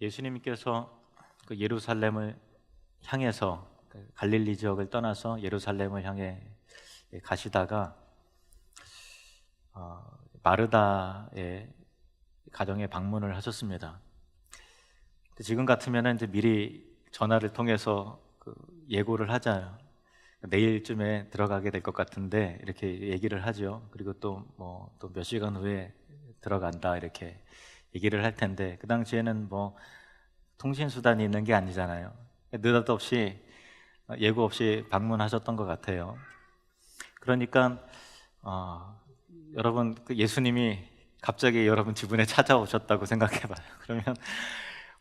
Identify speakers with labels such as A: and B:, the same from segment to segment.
A: 예수님께서 그 예루살렘을 향해서 그 갈릴리 지역을 떠나서 예루살렘을 향해 가시다가 어, 마르다의 가정에 방문을 하셨습니다. 지금 같으면 이제 미리 전화를 통해서 그 예고를 하자. 내일쯤에 들어가게 될 것 같은데 이렇게 얘기를 하죠. 그리고 또 뭐또 몇 시간 후에 들어간다 이렇게 얘기를 할 텐데 그 당시에는 뭐 통신 수단이 있는 게 아니잖아요. 느닷없이 예고 없이 방문하셨던 것 같아요. 그러니까 어, 여러분 그 예수님이 갑자기 여러분 집안에 찾아오셨다고 생각해봐요. 그러면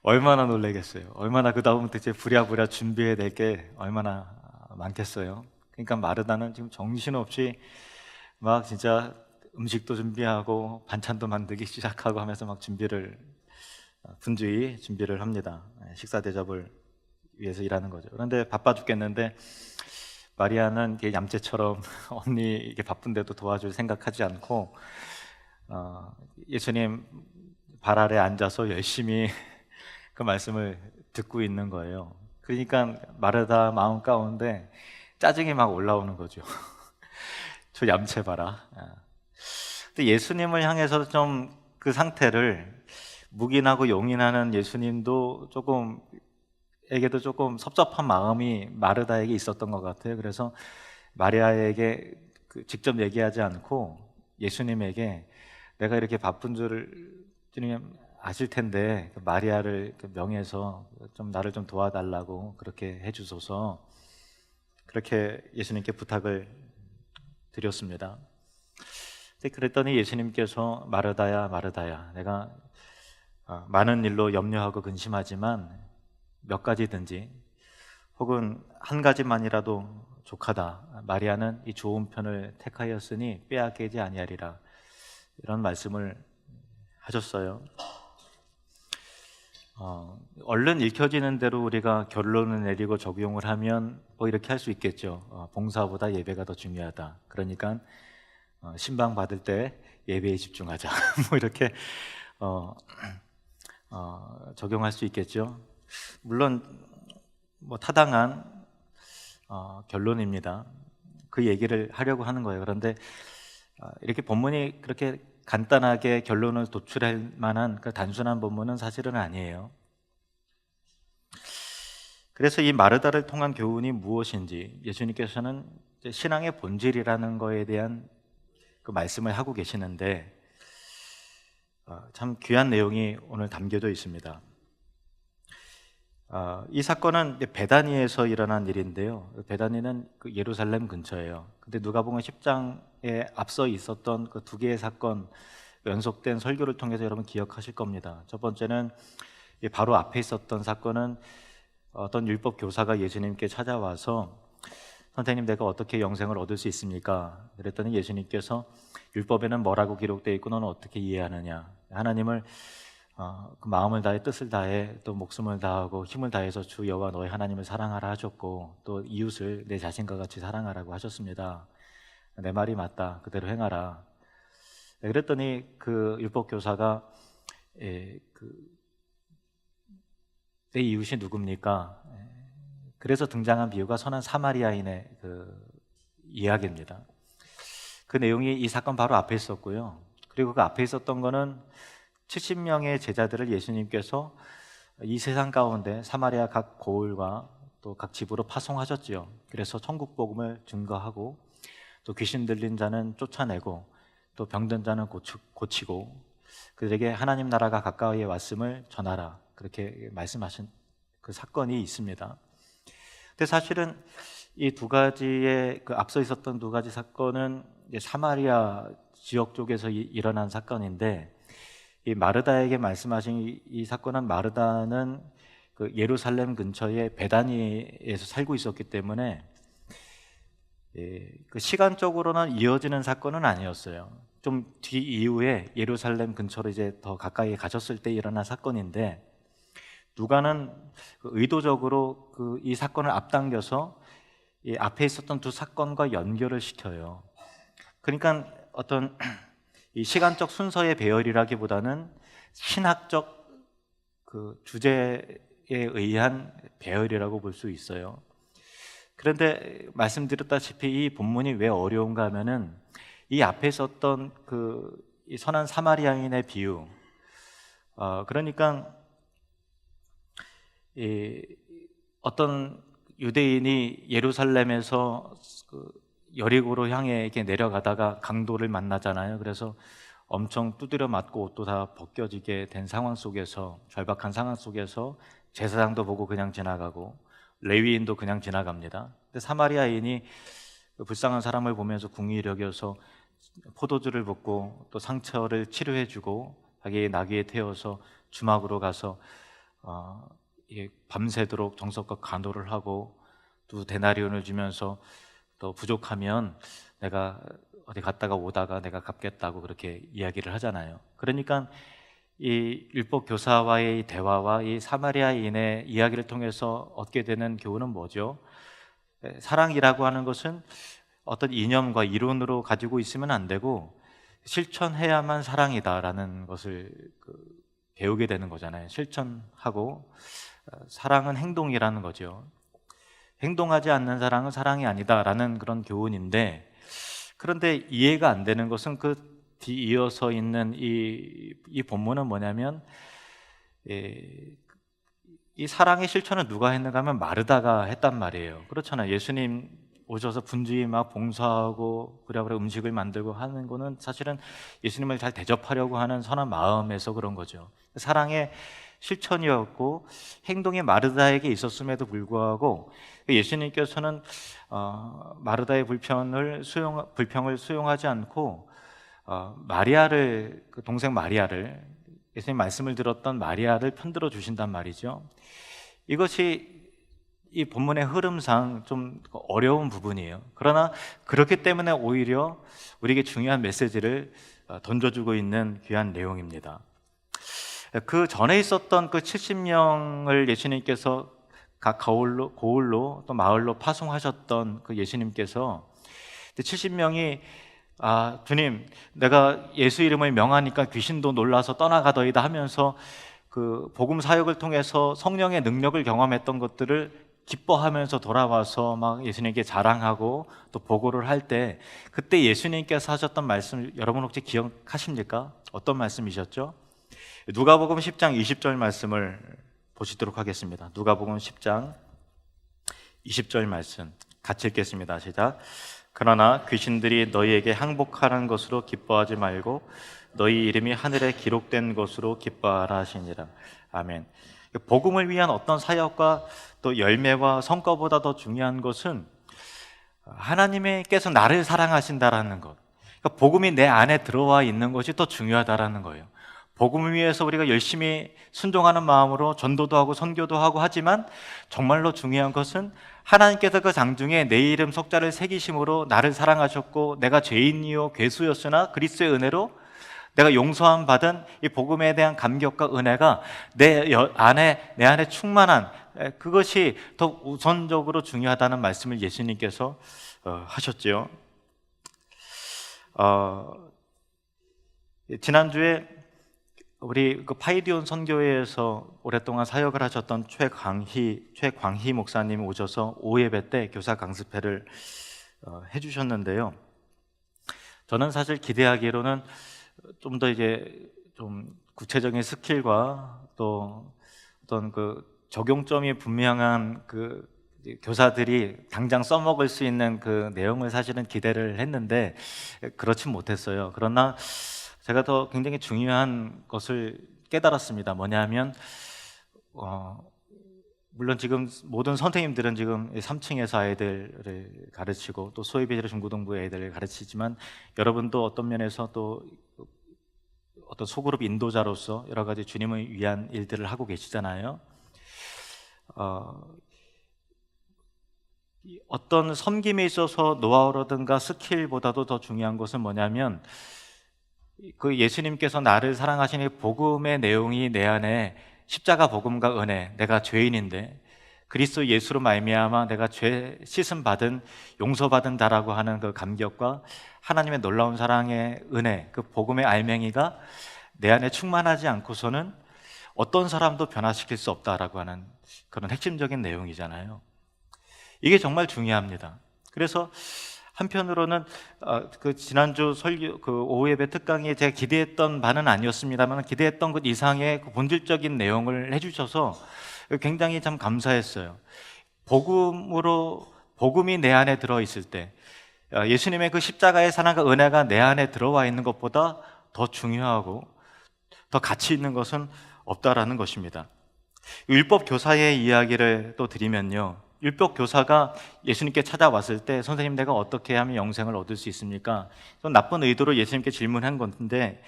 A: 얼마나 놀라겠어요. 얼마나 그 다음부터 이제 부랴부랴 준비해야 될 게 얼마나 많겠어요. 그러니까 마르다는 지금 정신없이 막 진짜 음식도 준비하고 반찬도 만들기 시작하고 하면서 막 준비를 분주히 준비를 합니다. 식사 대접을 위해서 일하는 거죠. 그런데 바빠 죽겠는데 마리아는 얌체처럼 언니 이게 바쁜데도 도와줄 생각하지 않고 어, 예수님 발 아래 앉아서 열심히 그 말씀을 듣고 있는 거예요. 그러니까 마르다 마음 가운데 짜증이 막 올라오는 거죠. 저 얌체 봐라. 근데 예수님을 향해서 좀 그 상태를 묵인하고 용인하는 예수님도 조금 에게도 조금 섭섭한 마음이 마르다에게 있었던 것 같아요. 그래서 마리아에게 그 직접 얘기하지 않고 예수님에게 내가 이렇게 바쁜 줄을 주님 아실 텐데 그 마리아를 그 명해서 좀 나를 좀 도와달라고 그렇게 해주소서 그렇게 예수님께 부탁을 드렸습니다. 그랬더니 예수님께서 마르다야 마르다야 내가 어, 많은 일로 염려하고 근심하지만 몇 가지든지 혹은 한 가지만이라도 족하다. 마리아는 이 좋은 편을 택하였으니 빼앗기지 아니하리라. 이런 말씀을 하셨어요. 어, 얼른 읽혀지는 대로 우리가 결론을 내리고 적용을 하면 뭐 이렇게 할 수 있겠죠. 어, 봉사보다 예배가 더 중요하다. 그러니까 어, 신방 받을 때 예배에 집중하자. 뭐 이렇게 어, 어, 적용할 수 있겠죠. 물론 뭐 타당한 어, 결론입니다. 그 얘기를 하려고 하는 거예요. 그런데 어, 이렇게 본문이 그렇게 간단하게 결론을 도출할 만한 그 단순한 본문은 사실은 아니에요. 그래서 이 마르다를 통한 교훈이 무엇인지 예수님께서는 신앙의 본질이라는 거에 대한 그 말씀을 하고 계시는데 어, 참 귀한 내용이 오늘 담겨져 있습니다. 어, 이 사건은 베다니에서 일어난 일인데요. 베다니는 그 예루살렘 근처예요. 근데 누가복음 10장에 앞서 있었던 그 두 개의 사건 연속된 설교를 통해서 여러분 기억하실 겁니다. 첫 번째는 바로 앞에 있었던 사건은 어떤 율법 교사가 예수님께 찾아와서 선생님 내가 어떻게 영생을 얻을 수 있습니까? 그랬더니 예수님께서 율법에는 뭐라고 기록되어 있고 너는 어떻게 이해하느냐? 하나님을 어, 그 마음을 다해 뜻을 다해 또 목숨을 다하고 힘을 다해서 주 여호와 너의 하나님을 사랑하라 하셨고 또 이웃을 내 자신과 같이 사랑하라고 하셨습니다. 내 말이 맞다. 그대로 행하라. 네, 그랬더니 그 율법 교사가 예, 그, 내 이웃이 누굽니까? 예, 그래서 등장한 비유가 선한 사마리아인의 그 이야기입니다. 그 내용이 이 사건 바로 앞에 있었고요. 그리고 그 앞에 있었던 거는 70명의 제자들을 예수님께서 이 세상 가운데 사마리아 각 고을과 또 각 집으로 파송하셨지요. 그래서 천국 복음을 증거하고 또 귀신 들린 자는 쫓아내고 또 병든 자는 고치 고 그들에게 하나님 나라가 가까이 왔음을 전하라. 그렇게 말씀하신 그 사건이 있습니다. 근데 사실은 이 두 가지의 그 앞서 있었던 두 가지 사건은 사마리아 지역 쪽에서 일어난 사건인데 이 마르다에게 말씀하신 이, 이 사건은 마르다는 그 예루살렘 근처의 베다니에서 살고 있었기 때문에 예, 그 시간적으로는 이어지는 사건은 아니었어요. 좀 뒤 이후에 예루살렘 근처로 이제 더 가까이 가셨을 때 일어난 사건인데 누가는 그 의도적으로 그 이 사건을 앞당겨서 이 앞에 있었던 두 사건과 연결을 시켜요. 그러니까 어떤 이 시간적 순서의 배열이라기보다는 신학적 그 주제에 의한 배열이라고 볼 수 있어요. 그런데 말씀드렸다시피 이 본문이 왜 어려운가 하면은 이 앞에 있었던 그이 선한 사마리아인의 비유, 어, 그러니까 이 어떤 유대인이 예루살렘에서 그 여리고로 향해 이렇게 내려가다가 강도를 만나잖아요. 그래서 엄청 두드려 맞고 옷도 다 벗겨지게 된 상황 속에서 절박한 상황 속에서 제사장도 보고 그냥 지나가고 레위인도 그냥 지나갑니다. 근데 사마리아인이 그 불쌍한 사람을 보면서 궁리 여겨서 포도주를 붓고 또 상처를 치료해주고 자기의 나귀에 태워서 주막으로 가서 어, 예, 밤새도록 정석과 간호를 하고 또 데나리온을 주면서 또 부족하면 내가 어디 갔다가 오다가 내가 갚겠다고 그렇게 이야기를 하잖아요. 그러니까 이 율법 교사와의 대화와 이 사마리아인의 이야기를 통해서 얻게 되는 교훈은 뭐죠? 사랑이라고 하는 것은 어떤 이념과 이론으로 가지고 있으면 안 되고 실천해야만 사랑이다라는 것을 그 배우게 되는 거잖아요. 실천하고 어, 사랑은 행동이라는 거죠. 행동하지 않는 사랑은 사랑이 아니다라는 그런 교훈인데 그런데 이해가 안 되는 것은 그 뒤이어서 있는 이, 이 본문은 뭐냐면 이, 이 사랑의 실천을 누가 했는가 하면 마르다가 했단 말이에요. 그렇잖아요. 예수님 오셔서 분주히 막 봉사하고 그래그래 음식을 만들고 하는 거는 사실은 예수님을 잘 대접하려고 하는 선한 마음에서 그런 거죠. 사랑의 실천이었고 행동이 마르다에게 있었음에도 불구하고 예수님께서는 어, 마르다의 불편을 수용 불평을 수용하지 않고 어, 마리아를 그 동생 마리아를 예수님 말씀을 들었던 마리아를 편들어 주신단 말이죠. 이것이 이 본문의 흐름상 좀 어려운 부분이에요. 그러나 그렇기 때문에 오히려 우리에게 중요한 메시지를 어, 던져주고 있는 귀한 내용입니다. 그 전에 있었던 그 70명을 예수님께서 각 거울로, 고울로 또 마을로 파송하셨던 그 예수님께서 70명이 아, 주님, 내가 예수 이름을 명하니까 귀신도 놀라서 떠나가더이다 하면서 그 복음 사역을 통해서 성령의 능력을 경험했던 것들을 기뻐하면서 돌아와서 막 예수님께 자랑하고 또 보고를 할 때 그때 예수님께서 하셨던 말씀 여러분 혹시 기억하십니까? 어떤 말씀이셨죠? 누가복음 10장 20절 말씀을 보시도록 하겠습니다. 누가복음 10장 20절 말씀 같이 읽겠습니다. 시작. 그러나 귀신들이 너희에게 항복하는 것으로 기뻐하지 말고 너희 이름이 하늘에 기록된 것으로 기뻐하라 하시니라. 아멘. 복음을 위한 어떤 사역과 또 열매와 성과보다 더 중요한 것은 하나님께서 나를 사랑하신다라는 것. 그러니까 복음이 내 안에 들어와 있는 것이 더 중요하다라는 거예요. 복음을 위해서 우리가 열심히 순종하는 마음으로 전도도 하고 선교도 하고 하지만 정말로 중요한 것은 하나님께서 그 장중에 내 이름 석자를 새기심으로 나를 사랑하셨고 내가 죄인이요 괴수였으나 그리스도의 은혜로 내가 용서함 받은 이 복음에 대한 감격과 은혜가 내 안에 내 안에 충만한 그것이 더 우선적으로 중요하다는 말씀을 예수님께서 어, 하셨지요. 어, 지난주에 우리 그 파이디온 선교회에서 오랫동안 사역을 하셨던 최광희 최광희 목사님 오셔서 오예배 때 교사 강습회를 어, 해주셨는데요. 저는 사실 기대하기로는 좀 더 이제 좀 구체적인 스킬과 또 어떤 그 적용점이 분명한 그 교사들이 당장 써먹을 수 있는 그 내용을 사실은 기대를 했는데 그렇진 못했어요. 그러나 제가 더 굉장히 중요한 것을 깨달았습니다. 뭐냐면 어, 물론 지금 모든 선생님들은 지금 3층에서 아이들을 가르치고 또 소위비제로 중고등부 애들을 가르치지만 여러분도 어떤 면에서 또 어떤 소그룹 인도자로서 여러 가지 주님을 위한 일들을 하고 계시잖아요. 어, 어떤 섬김에 있어서 노하우라든가 스킬보다도 더 중요한 것은 뭐냐면 그 예수님께서 나를 사랑하시니 복음의 내용이 내 안에 십자가 복음과 은혜, 내가 죄인인데 그리스도 예수로 말미암아 내가 죄 씻음 받은 용서받은 자라고 하는 그 감격과 하나님의 놀라운 사랑의 은혜, 그 복음의 알맹이가 내 안에 충만하지 않고서는 어떤 사람도 변화시킬 수 없다라고 하는 그런 핵심적인 내용이잖아요. 이게 정말 중요합니다. 그래서 한편으로는 어, 그 지난주 설교 그 오후 예배 특강에 제가 기대했던 바는 아니었습니다만 기대했던 것 이상의 그 본질적인 내용을 해주셔서 굉장히 참 감사했어요. 복음으로 복음이 내 안에 들어 있을 때 어, 예수님의 그 십자가의 사랑과 은혜가 내 안에 들어와 있는 것보다 더 중요하고 더 가치 있는 것은 없다라는 것입니다. 율법 교사의 이야기를 또 드리면요. 율법 교사가 예수님께 찾아왔을 때 선생님 내가 어떻게 하면 영생을 얻을 수 있습니까? 좀 나쁜 의도로 예수님께 질문한 건데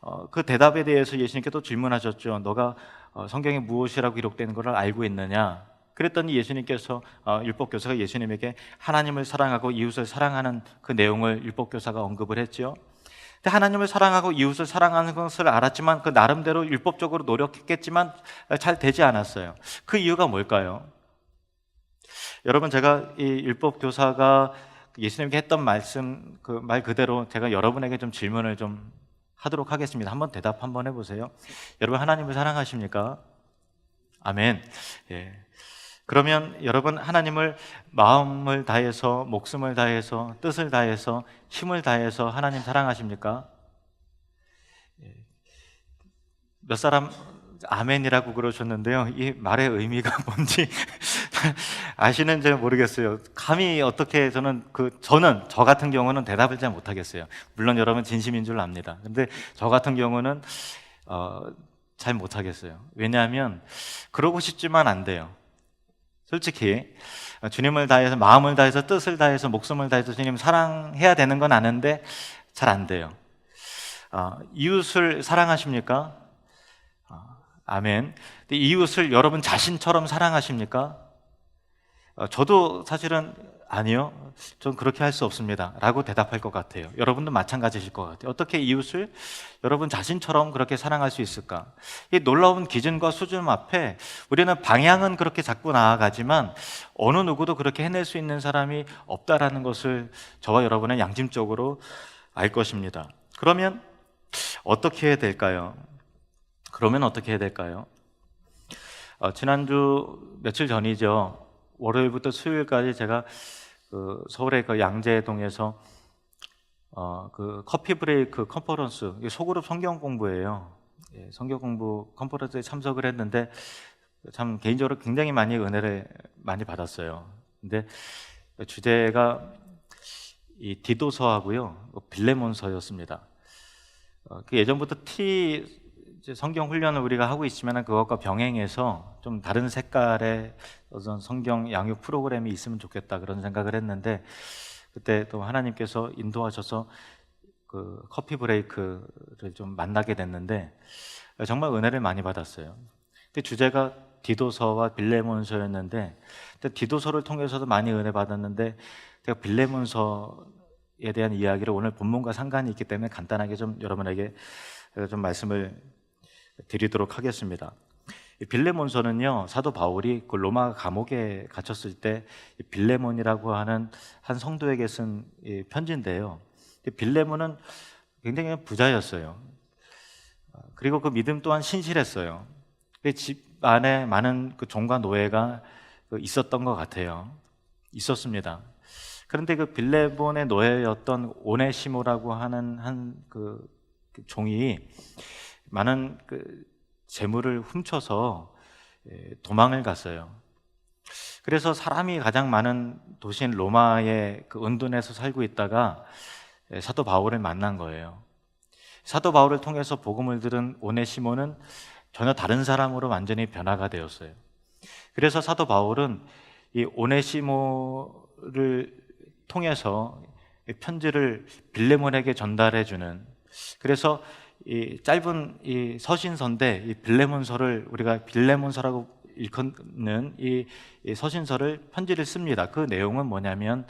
A: 어, 그 대답에 대해서 예수님께 또 질문하셨죠. 너가 어, 성경에 무엇이라고 기록되는 것을 알고 있느냐? 그랬더니 예수님께서 어, 율법 교사가 예수님에게 하나님을 사랑하고 이웃을 사랑하는 그 내용을 율법 교사가 언급을 했죠. 근데 하나님을 사랑하고 이웃을 사랑하는 것을 알았지만 그 나름대로 율법적으로 노력했겠지만 잘 되지 않았어요. 그 이유가 뭘까요? 여러분 제가 이 율법 교사가 예수님께 했던 말씀 그 말 그대로 제가 여러분에게 좀 질문을 좀 하도록 하겠습니다. 한번 대답 한번 해보세요. 여러분 하나님을 사랑하십니까? 아멘. 예. 그러면 여러분 하나님을 마음을 다해서 목숨을 다해서 뜻을 다해서 힘을 다해서 하나님 사랑하십니까? 예. 몇 사람 아멘이라고 그러셨는데요. 이 말의 의미가 뭔지 아시는지 모르겠어요. 감히 어떻게 저는 그 저는 저 같은 경우는 대답을 잘 못하겠어요. 물론 여러분 진심인 줄 압니다. 근데 저 같은 경우는 어, 잘 못하겠어요. 왜냐하면 그러고 싶지만 안 돼요. 솔직히 주님을 다해서 마음을 다해서 뜻을 다해서 목숨을 다해서 주님 사랑해야 되는 건 아는데 잘 안 돼요. 어, 이웃을 사랑하십니까? 어, 아멘. 이웃을 여러분 자신처럼 사랑하십니까? 어, 저도 사실은 아니요. 전 그렇게 할 수 없습니다. 라고 대답할 것 같아요. 여러분도 마찬가지실 것 같아요. 어떻게 이웃을 여러분 자신처럼 그렇게 사랑할 수 있을까? 이 놀라운 기준과 수준 앞에 우리는 방향은 그렇게 잡고 나아가지만 어느 누구도 그렇게 해낼 수 있는 사람이 없다라는 것을 저와 여러분은 양심적으로 알 것입니다. 그러면 어떻게 해야 될까요? 그러면 어떻게 해야 될까요? 어, 지난주 며칠 전이죠. 월요일부터 수요일까지 제가 그 서울의 그 양재동에서 어, 그 커피 브레이크 컨퍼런스 소그룹 성경 공부예요. 예, 성경 공부 컨퍼런스에 참석을 했는데 참 개인적으로 굉장히 많이 은혜를 많이 받았어요. 근데 주제가 이 디도서하고요 빌레몬서였습니다. 어, 그 예전부터 티 성경 훈련을 우리가 하고 있으면 그것과 병행해서 좀 다른 색깔의 어떤 성경 양육 프로그램이 있으면 좋겠다 그런 생각을 했는데 그때 또 하나님께서 인도하셔서 그 커피 브레이크를 좀 만나게 됐는데 정말 은혜를 많이 받았어요. 그 주제가 디도서와 빌레몬서였는데 디도서를 통해서도 많이 은혜 받았는데 제가 빌레몬서에 대한 이야기를 오늘 본문과 상관이 있기 때문에 간단하게 좀 여러분에게 좀 말씀을 드리도록 하겠습니다. 빌레몬서는요 사도 바울이 그 로마 감옥에 갇혔을 때 빌레몬이라고 하는 한 성도에게 쓴 편지인데요. 빌레몬은 굉장히 부자였어요. 그리고 그 믿음 또한 신실했어요. 그집 안에 많은 그 종과 노예가 그 있었던 것 같아요. 있었습니다. 그런데 그 빌레몬의 노예였던 오네시모라고 하는 한그 그 종이 많은 그 재물을 훔쳐서 예, 도망을 갔어요. 그래서 사람이 가장 많은 도시인 로마의 그 은둔에서 살고 있다가 예, 사도 바울을 만난 거예요. 사도 바울을 통해서 복음을 들은 오네시모는 전혀 다른 사람으로 완전히 변화가 되었어요. 그래서 사도 바울은 이 오네시모를 통해서 편지를 빌레몬에게 전달해 주는 그래서 이 짧은 이 서신서인데 이 빌레몬서를 우리가 빌레몬서라고 일컫는 이, 이 서신서를 편지를 씁니다. 그 내용은 뭐냐면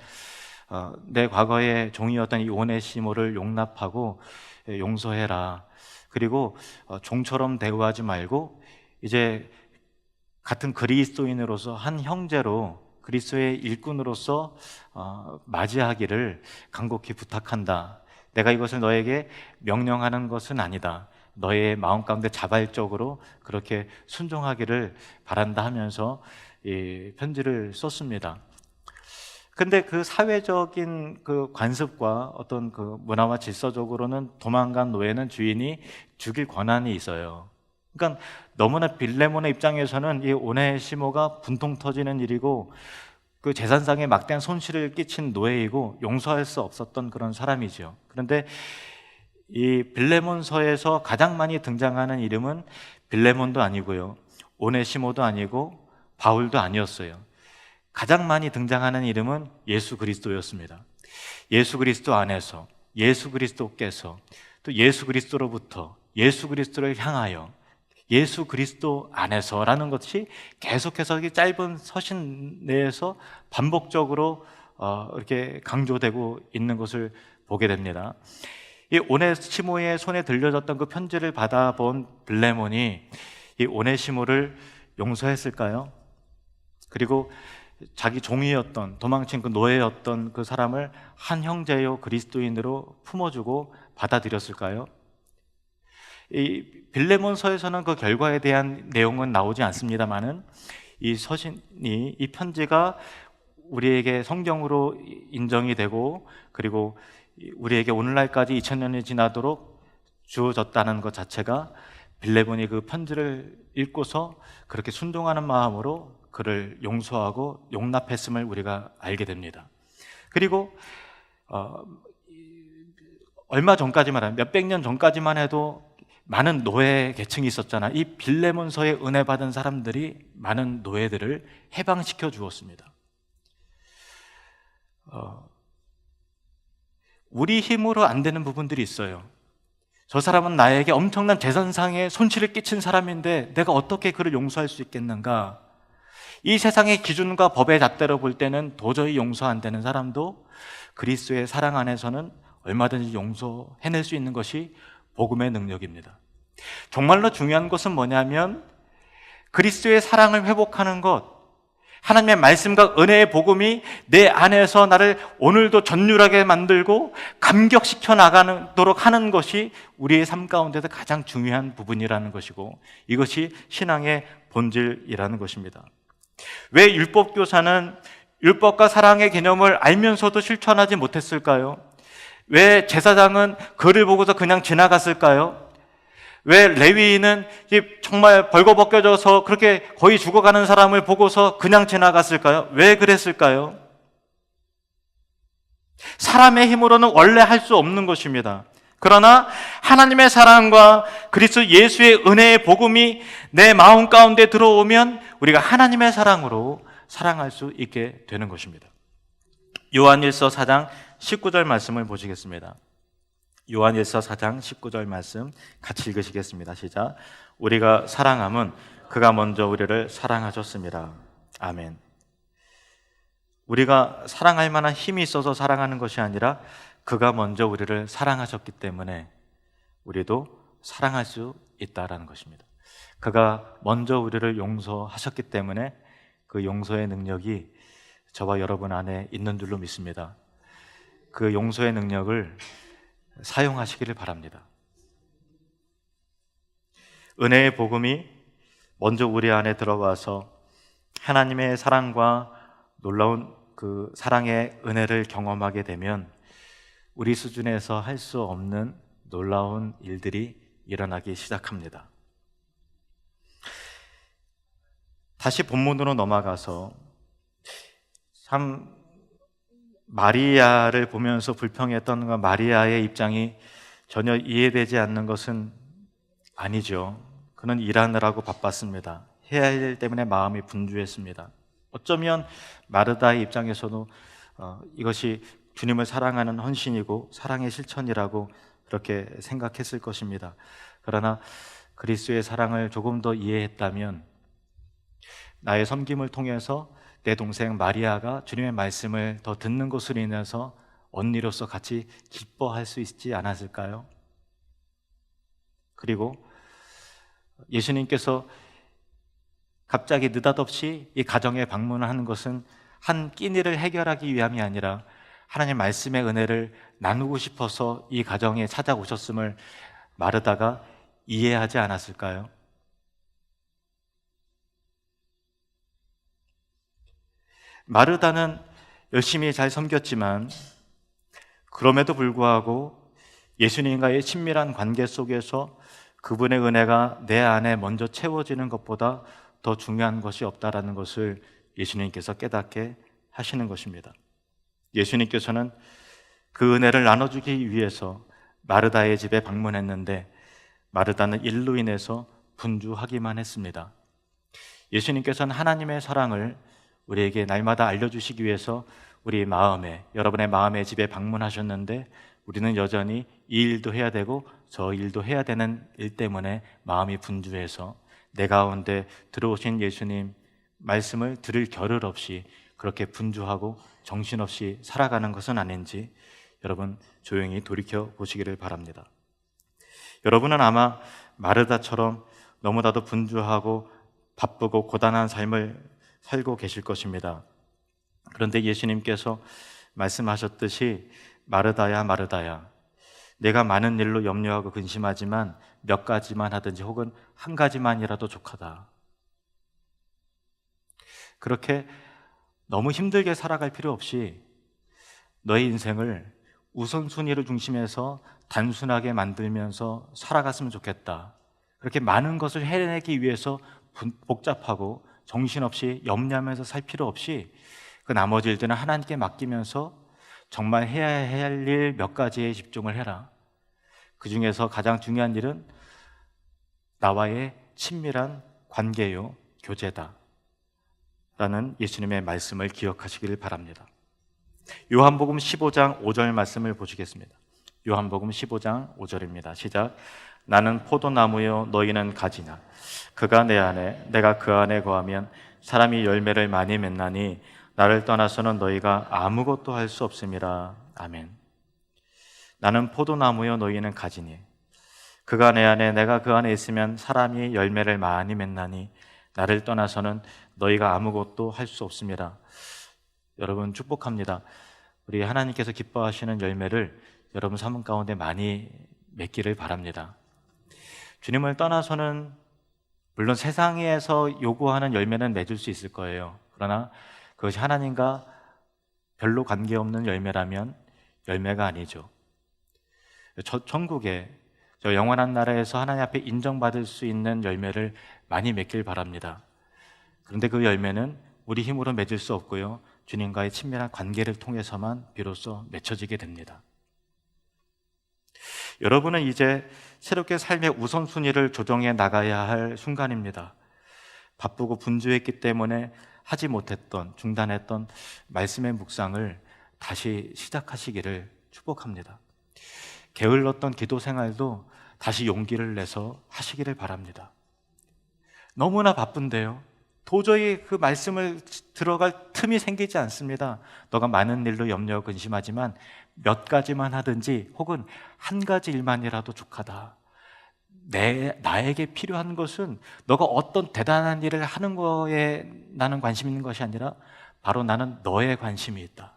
A: 어, 내 과거의 종이었던 이 오네시모를 용납하고 용서해라. 그리고 어, 종처럼 대우하지 말고 이제 같은 그리스도인으로서 한 형제로 그리스도의 일꾼으로서 어, 맞이하기를 간곡히 부탁한다. 내가 이것을 너에게 명령하는 것은 아니다. 너의 마음 가운데 자발적으로 그렇게 순종하기를 바란다 하면서 이 편지를 썼습니다. 근데 그 사회적인 그 관습과 어떤 그 문화와 질서적으로는 도망간 노예는 주인이 죽일 권한이 있어요. 그러니까 너무나 빌레몬의 입장에서는 이 오네시모가 분통 터지는 일이고 그 재산상에 막대한 손실을 끼친 노예이고 용서할 수 없었던 그런 사람이죠. 그런데 이 빌레몬서에서 가장 많이 등장하는 이름은 빌레몬도 아니고요. 오네시모도 아니고 바울도 아니었어요. 가장 많이 등장하는 이름은 예수 그리스도였습니다. 예수 그리스도 안에서 예수 그리스도께서 또 예수 그리스도로부터 예수 그리스도를 향하여 예수 그리스도 안에서라는 것이 계속해서 이 짧은 서신 내에서 반복적으로 어, 이렇게 강조되고 있는 것을 보게 됩니다. 이 오네시모의 손에 들려졌던 그 편지를 받아본 블레몬이 이 오네시모를 용서했을까요? 그리고 자기 종이었던 도망친 그 노예였던 그 사람을 한 형제요 그리스도인으로 품어주고 받아들였을까요? 이 빌레몬서에서는 그 결과에 대한 내용은 나오지 않습니다만은 이 서신이 이 편지가 우리에게 성경으로 인정이 되고 그리고 우리에게 오늘날까지 2000년이 지나도록 주어졌다는 것 자체가 빌레몬이 그 편지를 읽고서 그렇게 순종하는 마음으로 그를 용서하고 용납했음을 우리가 알게 됩니다. 그리고 어, 얼마 전까지만 몇백 년 전까지만 해도 많은 노예 계층이 있었잖아. 이 빌레몬서에 은혜 받은 사람들이 많은 노예들을 해방시켜 주었습니다. 어, 우리 힘으로 안 되는 부분들이 있어요. 저 사람은 나에게 엄청난 재산상의 손실을 끼친 사람인데 내가 어떻게 그를 용서할 수 있겠는가? 이 세상의 기준과 법의 잣대로 볼 때는 도저히 용서 안 되는 사람도 그리스도의 사랑 안에서는 얼마든지 용서해낼 수 있는 것이 복음의 능력입니다. 정말로 중요한 것은 뭐냐면 그리스도의 사랑을 회복하는 것, 하나님의 말씀과 은혜의 복음이 내 안에서 나를 오늘도 전율하게 만들고 감격시켜 나가도록 하는 것이 우리의 삶 가운데서 가장 중요한 부분이라는 것이고 이것이 신앙의 본질이라는 것입니다. 왜 율법교사는 율법과 사랑의 개념을 알면서도 실천하지 못했을까요? 왜 제사장은 글을 보고서 그냥 지나갔을까요? 왜 레위인은 정말 벌거벗겨져서 그렇게 거의 죽어가는 사람을 보고서 그냥 지나갔을까요? 왜 그랬을까요? 사람의 힘으로는 원래 할 수 없는 것입니다. 그러나 하나님의 사랑과 그리스도 예수의 은혜의 복음이 내 마음 가운데 들어오면 우리가 하나님의 사랑으로 사랑할 수 있게 되는 것입니다. 요한일서 4장 19절 말씀을 보시겠습니다. 요한일서 4장 19절 말씀 같이 읽으시겠습니다. 시작. 우리가 사랑함은 그가 먼저 우리를 사랑하셨습니다. 아멘. 우리가 사랑할 만한 힘이 있어서 사랑하는 것이 아니라 그가 먼저 우리를 사랑하셨기 때문에 우리도 사랑할 수 있다라는 것입니다. 그가 먼저 우리를 용서하셨기 때문에 그 용서의 능력이 저와 여러분 안에 있는 줄로 믿습니다. 그 용서의 능력을 사용하시기를 바랍니다. 은혜의 복음이 먼저 우리 안에 들어와서 하나님의 사랑과 놀라운 그 사랑의 은혜를 경험하게 되면 우리 수준에서 할 수 없는 놀라운 일들이 일어나기 시작합니다. 다시 본문으로 넘어가서 참 마리아를 보면서 불평했던 그 마리아의 입장이 전혀 이해되지 않는 것은 아니죠. 그는 일하느라고 바빴습니다. 해야 할 일 때문에 마음이 분주했습니다. 어쩌면 마르다의 입장에서도 어, 이것이 주님을 사랑하는 헌신이고 사랑의 실천이라고 그렇게 생각했을 것입니다. 그러나 그리스도의 사랑을 조금 더 이해했다면 나의 섬김을 통해서 내 동생 마리아가 주님의 말씀을 더 듣는 것으로 인해서 언니로서 같이 기뻐할 수 있지 않았을까요? 그리고 예수님께서 갑자기 느닷없이 이 가정에 방문을 하는 것은 한 끼니를 해결하기 위함이 아니라 하나님 말씀의 은혜를 나누고 싶어서 이 가정에 찾아오셨음을 마르다가 이해하지 않았을까요? 마르다는 열심히 잘 섬겼지만 그럼에도 불구하고 예수님과의 친밀한 관계 속에서 그분의 은혜가 내 안에 먼저 채워지는 것보다 더 중요한 것이 없다라는 것을 예수님께서 깨닫게 하시는 것입니다. 예수님께서는 그 은혜를 나눠주기 위해서 마르다의 집에 방문했는데 마르다는 일로 인해서 분주하기만 했습니다. 예수님께서는 하나님의 사랑을 우리에게 날마다 알려주시기 위해서 우리 마음에, 여러분의 마음의 집에 방문하셨는데 우리는 여전히 이 일도 해야 되고 저 일도 해야 되는 일 때문에 마음이 분주해서 내 가운데 들어오신 예수님 말씀을 들을 겨를 없이 그렇게 분주하고 정신없이 살아가는 것은 아닌지 여러분 조용히 돌이켜 보시기를 바랍니다. 여러분은 아마 마르다처럼 너무나도 분주하고 바쁘고 고단한 삶을 살고 계실 것입니다. 그런데 예수님께서 말씀하셨듯이 마르다야 마르다야 내가 많은 일로 염려하고 근심하지만 몇 가지만 하든지 혹은 한 가지만이라도 족하다. 그렇게 너무 힘들게 살아갈 필요 없이 너의 인생을 우선순위를 중심해서 단순하게 만들면서 살아갔으면 좋겠다. 그렇게 많은 것을 해내기 위해서 복잡하고 정신없이 염려하면서 살 필요 없이 그 나머지 일들은 하나님께 맡기면서 정말 해야 할 일 몇 가지에 집중을 해라. 그 중에서 가장 중요한 일은 나와의 친밀한 관계요, 교제다. 라는 예수님의 말씀을 기억하시기를 바랍니다. 요한복음 15장 5절 말씀을 보시겠습니다. 요한복음 15장 5절입니다. 시작. 나는 포도나무요 너희는 가지나 그가 내 안에 내가 그 안에 거하면 사람이 열매를 많이 맺나니 나를 떠나서는 너희가 아무것도 할 수 없음이라. 아멘. 나는 포도나무요 너희는 가지니 그가 내 안에 내가 그 안에 있으면 사람이 열매를 많이 맺나니 나를 떠나서는 너희가 아무것도 할 수 없음이라. 여러분 축복합니다. 우리 하나님께서 기뻐하시는 열매를 여러분 삶 가운데 많이 맺기를 바랍니다. 주님을 떠나서는 물론 세상에서 요구하는 열매는 맺을 수 있을 거예요. 그러나 그것이 하나님과 별로 관계없는 열매라면 열매가 아니죠. 저 천국에 저 영원한 나라에서 하나님 앞에 인정받을 수 있는 열매를 많이 맺길 바랍니다. 그런데 그 열매는 우리 힘으로 맺을 수 없고요. 주님과의 친밀한 관계를 통해서만 비로소 맺혀지게 됩니다. 여러분은 이제 새롭게 삶의 우선순위를 조정해 나가야 할 순간입니다. 바쁘고 분주했기 때문에 하지 못했던, 중단했던 말씀의 묵상을 다시 시작하시기를 축복합니다. 게을렀던 기도 생활도 다시 용기를 내서 하시기를 바랍니다. 너무나 바쁜데요. 도저히 그 말씀을 들어갈 틈이 생기지 않습니다. 너가 많은 일로 염려 근심하지만 몇 가지만 하든지 혹은 한 가지 일만이라도 족하다. 내 나에게 필요한 것은 너가 어떤 대단한 일을 하는 거에 나는 관심 있는 것이 아니라 바로 나는 너의 관심이 있다.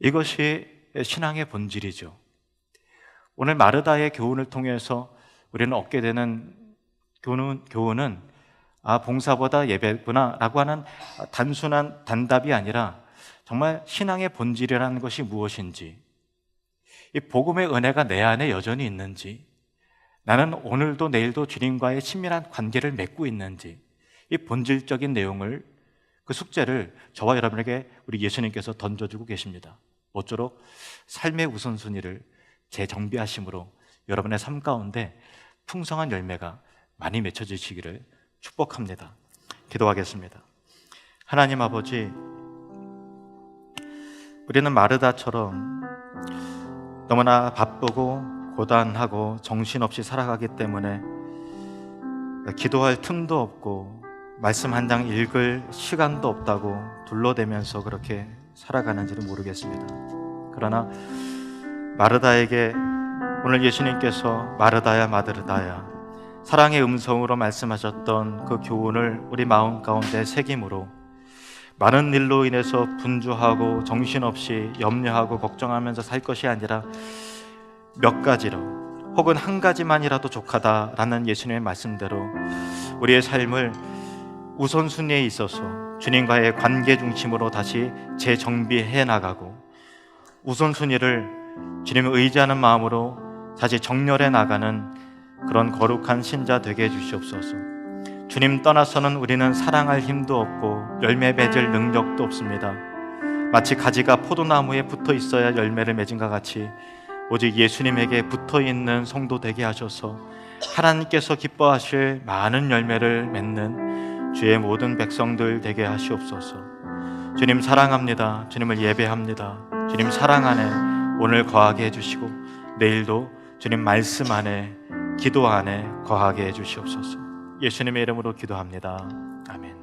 A: 이것이 신앙의 본질이죠. 오늘 마르다의 교훈을 통해서 우리는 얻게 되는 교훈은, 교훈은 아, 봉사보다 예배구나 라고 하는 단순한 단답이 아니라 정말 신앙의 본질이라는 것이 무엇인지 이 복음의 은혜가 내 안에 여전히 있는지 나는 오늘도 내일도 주님과의 친밀한 관계를 맺고 있는지 이 본질적인 내용을 그 숙제를 저와 여러분에게 우리 예수님께서 던져주고 계십니다. 모쪼록 삶의 우선순위를 재정비하심으로 여러분의 삶 가운데 풍성한 열매가 많이 맺혀지시기를 축복합니다. 기도하겠습니다. 하나님 아버지, 우리는 마르다처럼 너무나 바쁘고 고단하고 정신없이 살아가기 때문에 기도할 틈도 없고 말씀 한 장 읽을 시간도 없다고 둘러대면서 그렇게 살아가는지는 모르겠습니다. 그러나 마르다에게 오늘 예수님께서 마르다야 마르다야 사랑의 음성으로 말씀하셨던 그 교훈을 우리 마음 가운데 새김으로 많은 일로 인해서 분주하고 정신없이 염려하고 걱정하면서 살 것이 아니라
B: 몇 가지로 혹은 한 가지만이라도 족하다라는 예수님의 말씀대로 우리의 삶을 우선순위에 있어서 주님과의 관계 중심으로 다시 재정비해 나가고 우선순위를 주님을 의지하는 마음으로 다시 정렬해 나가는 그런 거룩한 신자 되게 해 주시옵소서. 주님 떠나서는 우리는 사랑할 힘도 없고 열매 맺을 능력도 없습니다. 마치 가지가 포도나무에 붙어 있어야 열매를 맺은 것 같이 오직 예수님에게 붙어 있는 성도 되게 하셔서 하나님께서 기뻐하실 많은 열매를 맺는 주의 모든 백성들 되게 하시옵소서. 주님 사랑합니다. 주님을 예배합니다. 주님 사랑 안에 오늘 거하게 해주시고 내일도 주님 말씀 안에 기도 안에 거하게 해주시옵소서. 예수님의 이름으로 기도합니다. 아멘.